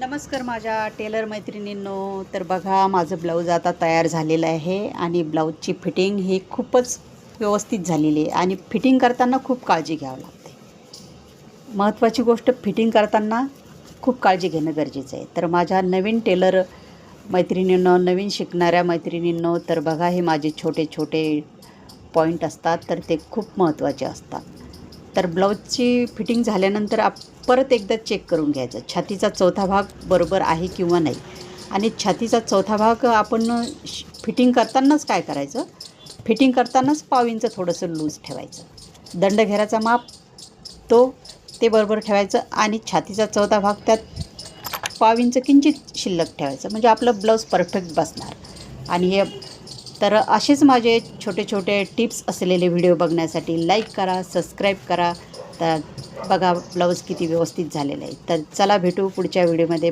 नमस्कार माझ्या टेलर मैत्रिणींनो. तर बघा माझं ब्लाऊज आता तयार झालेलं आहे आणि ब्लाऊजची फिटिंग ही खूपच व्यवस्थित झालेली आहे. आणि फिटिंग करताना खूप काळजी घ्यावी लागते. महत्त्वाची गोष्ट फिटिंग करताना खूप काळजी घेणं गरजेचं आहे. तर माझ्या नवीन टेलर मैत्रिणींनो नवीन शिकणाऱ्या मैत्रिणींनो तर बघा हे माझे छोटे छोटे पॉईंट असतात तर ते खूप महत्त्वाचे असतात. तर ब्लाऊजची फिटिंग झाल्यानंतर आप परत एकदा चेक करून घ्यायचं. छातीचा चौथा भाग बरोबर आहे किंवा नाही. आणि छातीचा चौथा भाग आपण फिटिंग करतानाच काय करायचं? फिटिंग करतानाच पाव इंच थोडंसं लूज ठेवायचं. दंडघेराचा माप तो ते बरोबर ठेवायचं आणि छातीचा चौथा भाग त्यात पाव इंच किंचित शिल्लक ठेवायचं. म्हणजे आपलं ब्लाऊज परफेक्ट बसणार. आणि हे तर असेच माझे छोटे छोटे टिप्स असलेले व्हिडिओ बघण्यासाठी लाईक करा सबस्क्राईब करा. तर बघा ब्लाऊज किती व्यवस्थित झालेला आहे तर चला भेटू पुढच्या व्हिडिओमध्ये.